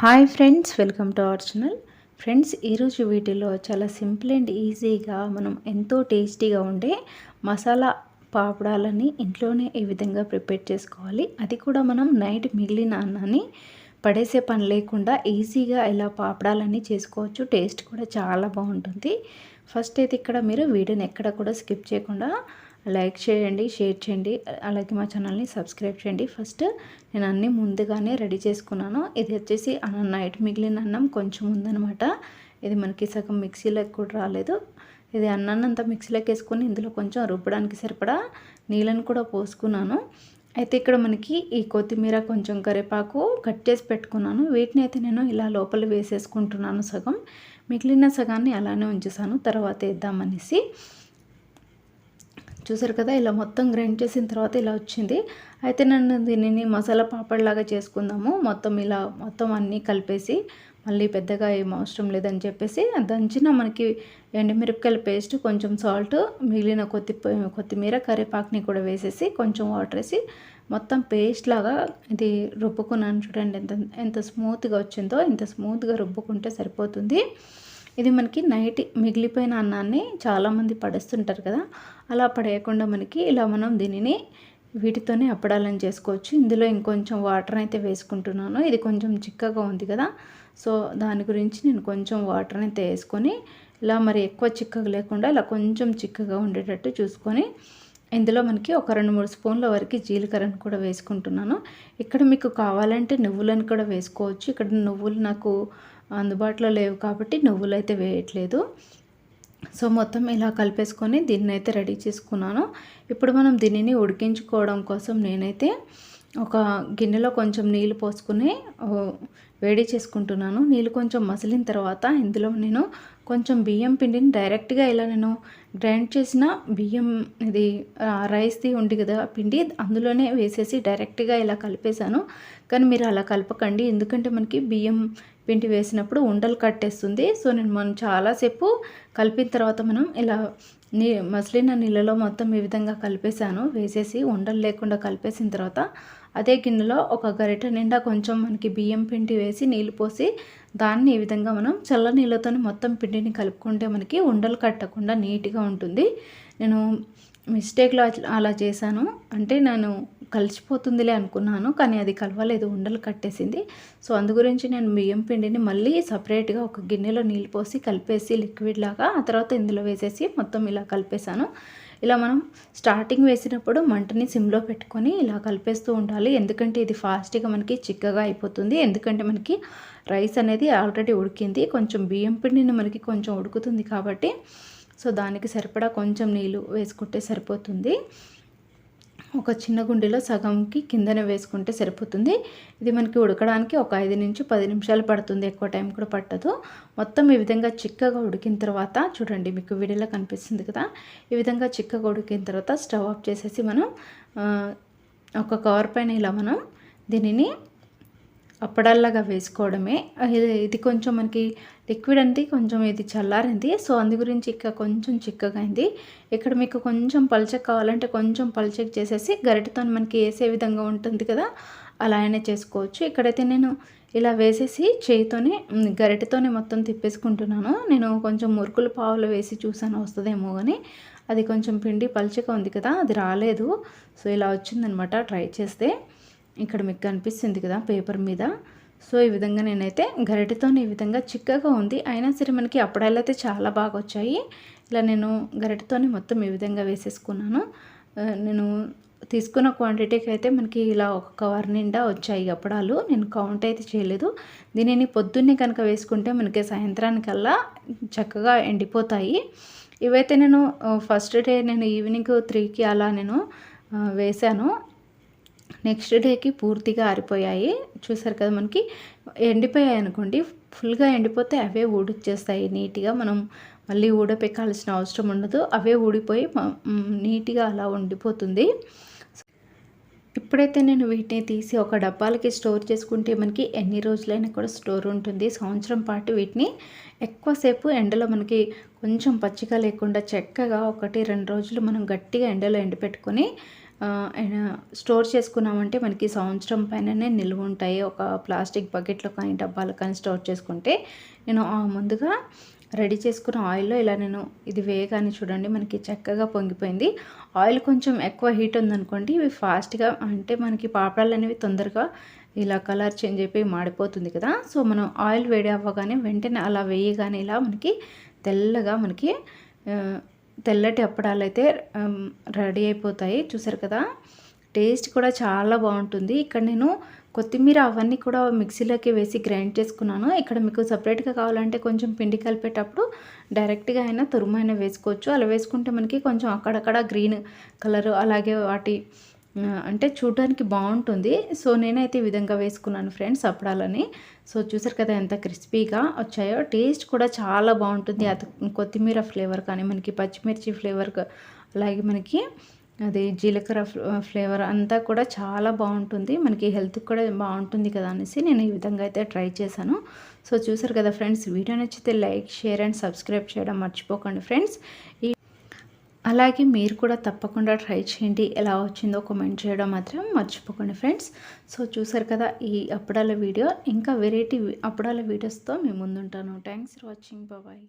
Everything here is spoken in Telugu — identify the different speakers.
Speaker 1: Hi friends welcome to our channel. Friends ఈరోజు వీటిలో చాలా సింపుల్ అండ్ ఈజీగా మనం ఎంతో టేస్టీగా ఉండే మసాలా పాపడాలని ఇంట్లోనే ఏ విధంగా ప్రిపేర్ చేసుకోవాలి. అది కూడా మనం నైట్ మిగిలిన అన్నాన్ని పడేసే పని లేకుండా ఈజీగా ఇలా పాపడాలని చేసుకోవచ్చు. టేస్ట్ కూడా చాలా బాగుంటుంది. ఫస్ట్ అయితే ఇక్కడ మీరు వీడియోని ఎక్కడ కూడా స్కిప్ చేయకుండా లైక్ చేయండి షేర్ చేయండి అలాగే మా ఛానల్ని సబ్స్క్రైబ్ చేయండి. ఫస్ట్ నేను అన్నీ ముందుగానే రెడీ చేసుకున్నాను. ఇది వచ్చేసి అన్నం నైట్ మిగిలిన అన్నం కొంచెం ఉందనమాట ఇది మనకి సగం మిక్సీలోకి కూడా రాలేదు. ఇది అన్నాన్ని అంతా మిక్సీలోకి వేసుకొని ఇందులో కొంచెం రుబ్బడానికి సరిపడా నీళ్ళని కూడా పోసుకున్నాను. అయితే ఇక్కడ మనకి ఈ కొత్తిమీర కొంచెం కరివేపాకు కట్ చేసి పెట్టుకున్నాను. వీటిని అయితే నేను ఇలా లోపల వేసేసుకుంటున్నాను సగం. మిగిలిన సగాన్ని అలానే ఉంచేసాను. తర్వాత వేద్దామనేసి చూసారు కదా ఇలా మొత్తం గ్రైండ్ చేసిన తర్వాత ఇలా వచ్చింది. అయితే నన్ను దీనిని మసాలా పాపడ్లాగా చేసుకుందాము. మొత్తం ఇలా మొత్తం అన్నీ కలిపేసి మళ్ళీ పెద్దగా ఏం అవసరం లేదని చెప్పేసి దంచిన మనకి ఎండుమిరపకాయల పేస్ట్ కొంచెం సాల్ట్ మిగిలిన కొత్తి కొత్తిమీర కరివేపాకుని కూడా వేసేసి కొంచెం వాటర్ వేసి మొత్తం పేస్ట్ లాగా ఇది రుబ్బుకున్నాను చూడండి ఎంత ఎంత స్మూత్గా వచ్చిందో ఇంత స్మూత్గా రుబ్బుకుంటే సరిపోతుంది. ఇది మనకి నైట్ మిగిలిపోయిన అన్నాన్ని చాలామంది పడేస్తుంటారు కదా. అలా పడేయకుండా మనకి ఇలా మనం దీనిని వీటితోనే అప్పడాలని చేసుకోవచ్చు. ఇందులో ఇంకొంచెం వాటర్ అయితే వేసుకుంటున్నాను. ఇది కొంచెం చిక్కగా ఉంది కదా. సో దాని గురించి నేను కొంచెం వాటర్ అయితే వేసుకొని ఇలా మరి ఎక్కువ చిక్కగా లేకుండా ఇలా కొంచెం చిక్కగా ఉండేటట్టు చూసుకొని ఇందులో మనకి ఒక రెండు మూడు స్పూన్ల వరకు జీలకర్రను కూడా వేసుకుంటున్నాను. ఇక్కడ మీకు కావాలంటే నువ్వులను కూడా వేసుకోవచ్చు. ఇక్కడ నువ్వులు నాకు అందుబాటులో లేవు కాబట్టి నువ్వులు అయితే వేయట్లేదు. సో మొత్తం ఇలా కలిపేసుకొని దీన్ని అయితే రెడీ చేసుకున్నాను. ఇప్పుడు మనం దీనిని ఉడికించుకోవడం కోసం నేనైతే ఒక గిన్నెలో కొంచెం నీళ్ళు పోసుకుని వేడి చేసుకుంటున్నాను. నీళ్ళు కొంచెం మసిలిన తర్వాత ఇందులో నేను కొంచెం బియ్యం పిండిని డైరెక్ట్గా ఇలా నేను గ్రైండ్ చేసిన బియ్యం ఇది రైస్ది ఉంది కదా పిండి అందులోనే వేసేసి డైరెక్ట్గా ఇలా కలిపేశాను. కానీ మీరు అలా కలపకండి. ఎందుకంటే మనకి బియ్యం పిండి వేసినప్పుడు ఉండలు కట్టేస్తుంది. సో నేను మనం చాలాసేపు కలిపిన తర్వాత మనం ఇలా నీ మసిలిన నీళ్ళలో మొత్తం ఈ విధంగా కలిపేశాను. వేసేసి ఉండలు లేకుండా కలిపేసిన తర్వాత అదే గిన్నెలో ఒక గరిట నిండా కొంచెం మనకి బియ్యం పిండి వేసి నీళ్ళు పోసి దాన్ని ఈ విధంగా మనం చల్ల నీళ్ళతో మొత్తం పిండిని కలుపుకుంటే మనకి ఉండలు కట్టకుండా నీట్గా ఉంటుంది. నేను మిస్టేక్లో అలా చేశాను. అంటే నేను కలిసిపోతుందిలే అనుకున్నాను కానీ అది కలవలేదు ఉండలు కట్టేసింది. సో అందు గురించి నేను బియ్యం పిండిని మళ్ళీ సపరేట్గా ఒక గిన్నెలో నీళ్ళు పోసి కలిపేసి లిక్విడ్ లాగా ఆ తర్వాత ఇందులో వేసేసి మొత్తం ఇలా కలిపేశాను. ఇలా మనం స్టార్టింగ్ వేసినప్పుడు మంటని సిమ్లో పెట్టుకొని ఇలా కలిపేస్తూ ఉండాలి. ఎందుకంటే ఇది ఫాస్ట్గా మనకి చిక్కగా అయిపోతుంది. ఎందుకంటే మనకి రైస్ అనేది ఆల్రెడీ ఉడికింది. కొంచెం బియ్యం పిండిని మనకి కొంచెం ఉడుకుతుంది కాబట్టి సో దానికి సరిపడా కొంచెం నీళ్ళు వేసుకుంటే సరిపోతుంది. ఒక చిన్న గుండెలో సగంకి కిందనే వేసుకుంటే సరిపోతుంది. ఇది మనకి ఉడకడానికి ఒక ఐదు నుంచి పది నిమిషాలు పడుతుంది. ఎక్కువ టైం కూడా పట్టదు. మొత్తం ఈ విధంగా చిక్కగా ఉడికిన తర్వాత చూడండి మీకు వీడియోలో కనిపిస్తుంది కదా. ఈ విధంగా చిక్కగా ఉడికిన తర్వాత స్టవ్ ఆఫ్ చేసేసి మనం ఒక కవర్ పైన ఇలా మనం దీనిని అప్పడల్లాగా వేసుకోవడమే. ఇది కొంచెం మనకి లిక్విడ్ అంది కొంచెం ఇది చల్లారింది. సో అందు గురించి ఇక కొంచెం చిక్కగా అయింది. ఇక్కడ మీకు కొంచెం పల్చక్ కావాలంటే కొంచెం పల్చక్ చేసేసి గరిటతో మనకి వేసే విధంగా ఉంటుంది కదా అలా అయినా చేసుకోవచ్చు. ఇక్కడైతే నేను ఇలా వేసేసి చేయితోనే గరిటతోనే మొత్తం తిప్పేసుకుంటున్నాను. నేను కొంచెం మురుకులు పావులు వేసి చూసాను వస్తుందేమో కానీ అది కొంచెం పిండి పల్చగా ఉంది కదా అది రాలేదు. సో ఇలా వచ్చిందనమాట ట్రై చేస్తే. ఇక్కడ మీకు కనిపిస్తుంది కదా పేపర్ మీద. సో ఈ విధంగా నేనైతే గరిటెతో ఈ విధంగా చిక్కగా ఉంది. అయినా సరే మనకి అప్పడాలు అయితే చాలా బాగా వచ్చాయి. ఇలా నేను గరిటెతోనే మొత్తం ఈ విధంగా వేసేసుకున్నాను. నేను తీసుకున్న క్వాంటిటీకి అయితే మనకి ఇలా ఒక కవర్ నిండా వచ్చాయి అప్పడాలు. నేను కౌంట్ అయితే చేయలేదు. దీనిని పొద్దున్నే కనుక వేసుకుంటే మనకి సాయంత్రానికల్లా చక్కగా ఎండిపోతాయి. ఇవైతే నేను ఫస్ట్ డే నేను ఈవినింగ్ త్రీకి అలా నేను వేశాను. నెక్స్ట్ డేకి పూర్తిగా ఆరిపోయాయి. చూసారు కదా మనకి? ఎండిపోయాయి అనుకోండి. ఫుల్గా ఎండిపోతే అవే ఊడిచ్చేస్తాయి. నీట్గా మనం మళ్ళీ ఊడపెక్కాల్సిన అవసరం ఉండదు. అవే ఊడిపోయి నీట్గా అలా ఉండిపోతుంది. ఇప్పుడైతే నేను వీటిని తీసి ఒక డబ్బాలకి స్టోర్ చేసుకుంటే మనకి ఎన్ని రోజులైనా కూడా స్టోర్ ఉంటుంది. సంవత్సరం పాటు వీటిని ఎక్కువసేపు ఎండలో మనకి కొంచెం పచ్చిగా లేకుండా చక్కగా ఒకటి రెండు రోజులు మనం గట్టిగా ఎండలో ఎండపెట్టుకొని స్టోర్ చేసుకున్నామంటే మనకి సంవత్సరం పైననే నిల్వ ఉంటాయి. ఒక ప్లాస్టిక్ బకెట్లో కానీ డబ్బాలు కానీ స్టోర్ చేసుకుంటే నేను ఆ ముందుగా రెడీ చేసుకున్న ఆయిల్లో ఇలా నేను ఇది వేయగానే చూడండి మనకి చక్కగా పొంగిపోయింది. ఆయిల్ కొంచెం ఎక్కువ హీట్ ఉందనుకోండి ఇవి ఫాస్ట్గా అంటే మనకి పాపడాలు అనేవి తొందరగా ఇలా కలర్ చేంజ్ అయిపోయి మాడిపోతుంది కదా. సో మనం ఆయిల్ వేడి అవ్వగానే వెంటనే అలా వేయగానే ఇలా మనకి తెల్లగా మనకి తెల్లటి అప్పడాలు అయితే రెడీ అయిపోతాయి. చూసారు కదా? టేస్ట్ కూడా చాలా బాగుంటుంది. ఇక్కడ నేను కొత్తిమీర అవన్నీ కూడా మిక్సీలోకి వేసి గ్రైండ్ చేసుకున్నాను. ఇక్కడ మీకు సపరేట్గా కావాలంటే కొంచెం పిండి కలిపేటప్పుడు డైరెక్ట్గా అయినా తురుము వేసుకోవచ్చు. అలా వేసుకుంటే మనకి కొంచెం అక్కడక్కడ గ్రీన్ కలర్ అలాగే వాటి అంటే చూడడానికి బాగుంటుంది. సో నేనైతే ఈ విధంగా వేసుకున్నాను ఫ్రెండ్స్ అప్పడాలని. సో చూసారు కదా ఎంత క్రిస్పీగా వచ్చాయో. టేస్ట్ కూడా చాలా బాగుంటుంది. అది కొత్తిమీర ఫ్లేవర్ కానీ మనకి పచ్చిమిర్చి ఫ్లేవర్ అలాగే మనకి అది జీలకర్ర ఫ్లేవర్ అంతా కూడా చాలా బాగుంటుంది. మనకి హెల్త్కి కూడా బాగుంటుంది కదా అనేసి నేను ఈ విధంగా అయితే ట్రై చేశాను. సో చూసారు కదా ఫ్రెండ్స్ వీడియో నచ్చితే లైక్ షేర్ అండ్ సబ్స్క్రైబ్ చేయడం మర్చిపోకండి ఫ్రెండ్స్. ఈ అలాగే మీరు కూడా తప్పకుండా ట్రై చేయండి. ఎలా వచ్చిందో కామెంట్ చేయడం మాత్రం మర్చిపోకండి ఫ్రెండ్స్ సో చూసారు కదా ఈ అప్పడాల వీడియో. ఇంకా వెరైటీ అప్పడాల వీడియోస్తో మేము ముందుంటాను. Thanks for watching bye